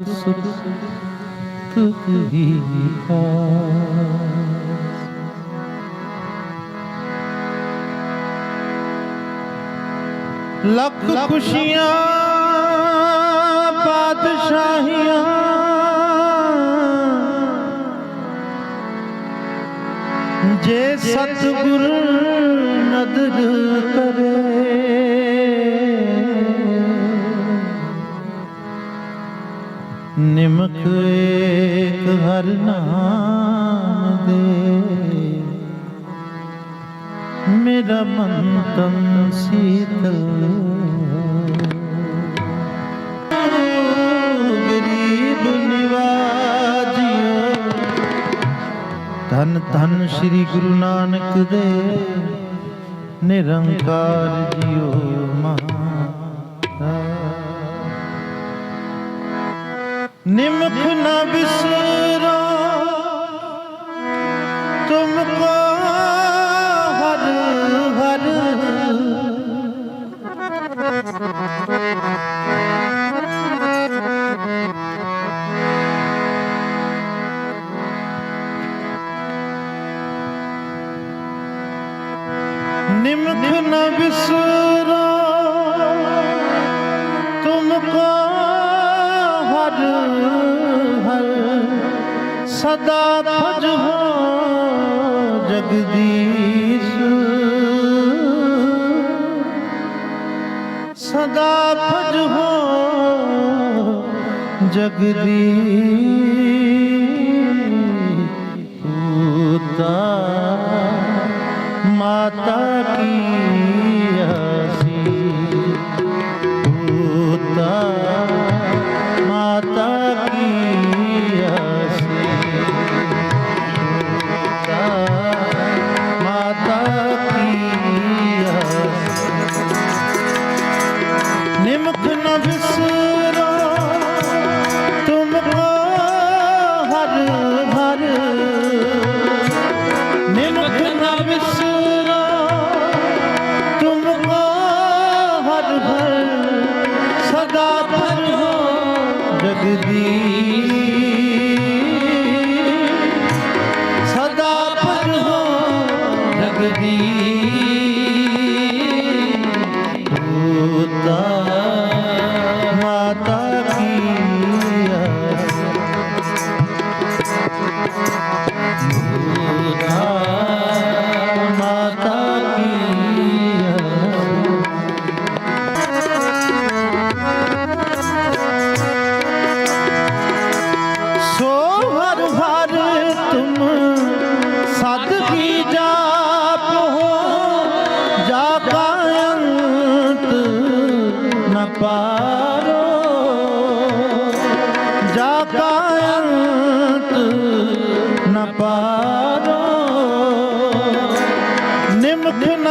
ਸੁਖ ਤੁਕ ਖਾਸ ਲੱਖ ਖੁਸ਼ੀਆਂ ਬਾਦਸ਼ਾਹੀਆਂ ਜੇ ਸਤਿਗੁਰੂ ਧੰਨ ਧੰਨ ਸ੍ਰੀ ਗੁਰੂ ਨਾਨਕ ਦੇਵ ਨਿਰੰਕਾਰ ਜੀਓ ਮਹਾਰਾਜ। ਨਿਮਖ ਨ ਬਿਸਰੋ ਤੁਮਕੋ ਹਰ ਹਰ ਹਰ ਸਦਾ ਹੋ ਜਗਦੀਸ਼ ਸਦਾ ਭਜ ਹੋ ਜਗਦੀਸ਼ ਪੂਤਾ ਮਾਤਾ ਕੀ ਜਗਦੀਸ਼ ਸਦਾ ਪਰ ਹੋ ਜਗਦੀਸ਼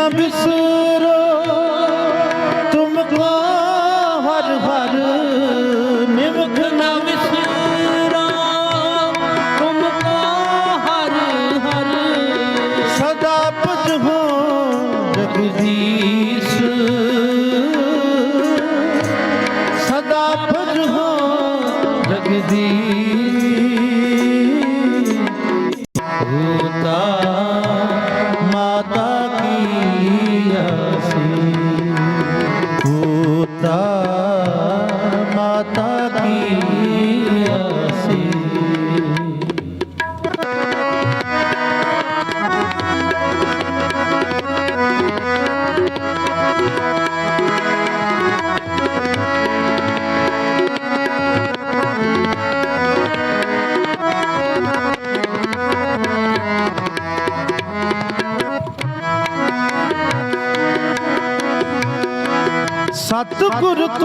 ਨਿਮਖ ਨ ਬਿਸਰੋ ਤੁਮਕੋ ਹਰ ਹਰ ਨਿਮਖ ਨ ਬਿਸਰੋ ਤੁਮਕੋ ਹਰ ਹਰ ਸਦਾ ਪਜ ਹੋ ਜਗਦੀਸ਼ ਸਦਾ ਪਜ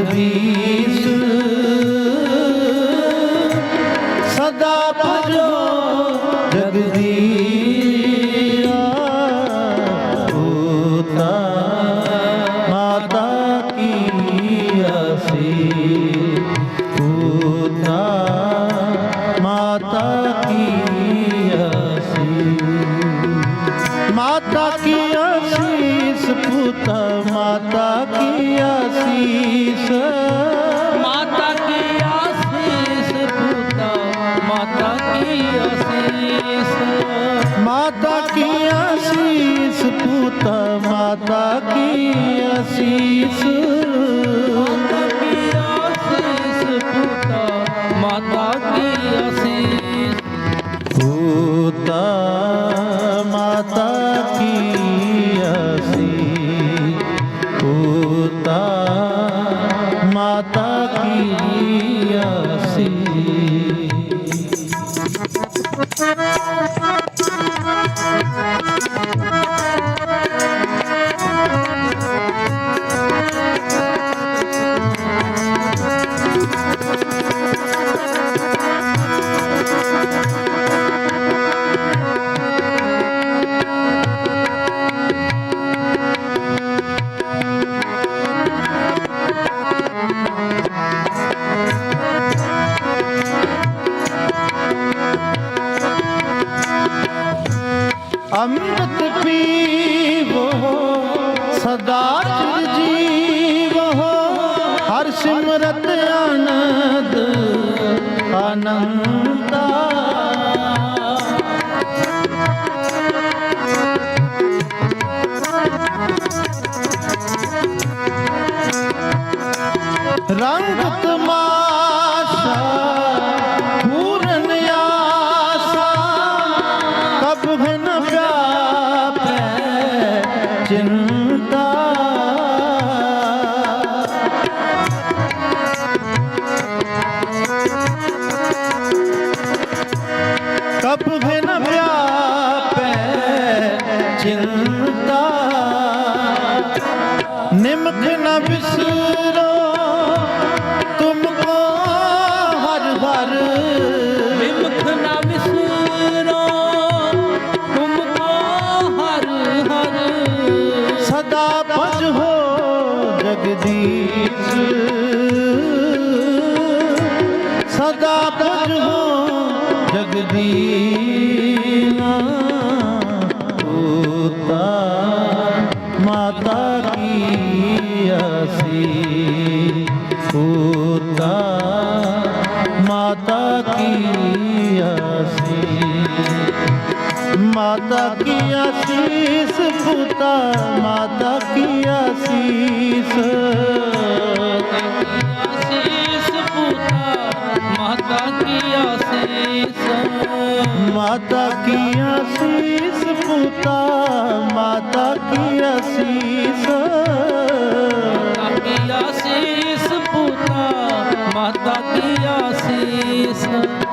ਜਗਦੀਸ਼ ਅੰਮ੍ਰਿਤ ਪੀਵੋ ਸਦਾ ਚਿਰ ਜੀਵੋ ਹਰ ਸਿਮਰਤ ਆਨੰਦ ਆਨੰਦਾ ਰੰਗ ਤਮਾਸ਼ਾ ਚਿੰਤਾ। ਨਿਮਖ ਨ ਬਿਸਰੋ ਤੁਮਕੋ ਹਰ ਹਰ। ਵਿਮਖ ਨਾ ਵਿਸਰੋ ਤੁਮ ਕੋ ਹਰ ਹਰ। ਸਦਾ ਭਜ ਹੋ ਜਗਦੀਸ਼। ਸਦਾ ਭਜ ਹੋ ਜਗਦੀਨਾ ਮਾਤਾ ਕੀ ਆਸੀਸ ਪੁੱਤਾ ਮਾਤਾ ਕੀ ਆਸੀਸ ਆਸੀਸ ਪੁੱਤਾ ਮਾਤਾ ਕੀ ਆਸੀਸ ਮਾਤਾ ਕੀ ਆਸੀਸ ਪੁੱਤਾ ਮਾਤਾ ਕੀ ਮਾਤਾ ਕੀ ਪੁੱਤਾ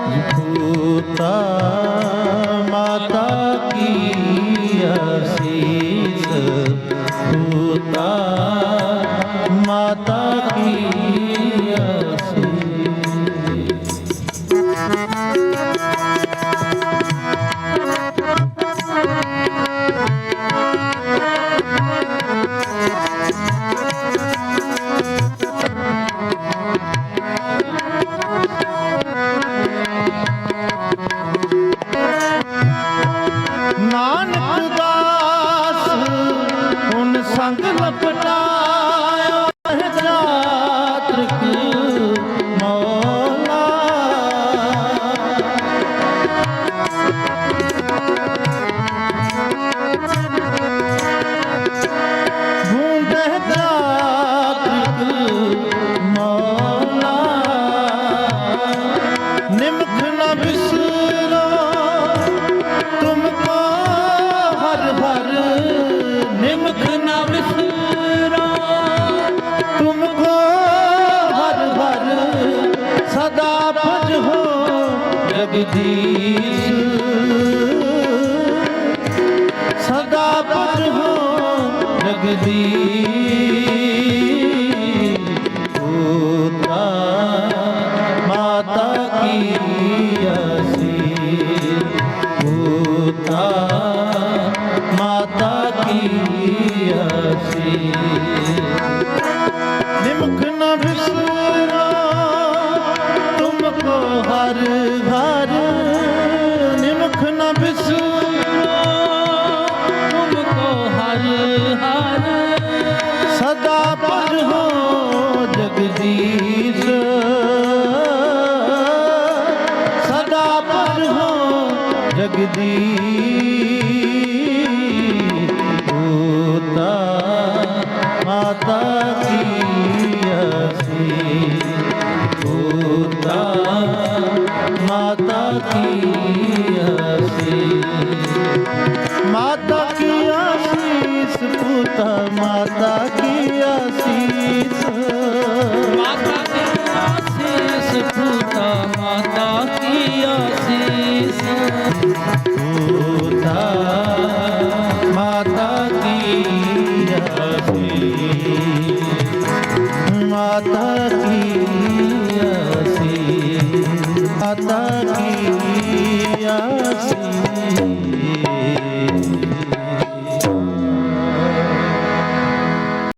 ਜਗਦੀਸ਼ ਸਦਾ ਭਜ ਹੋ ਜਗਦੀਸ਼ माता की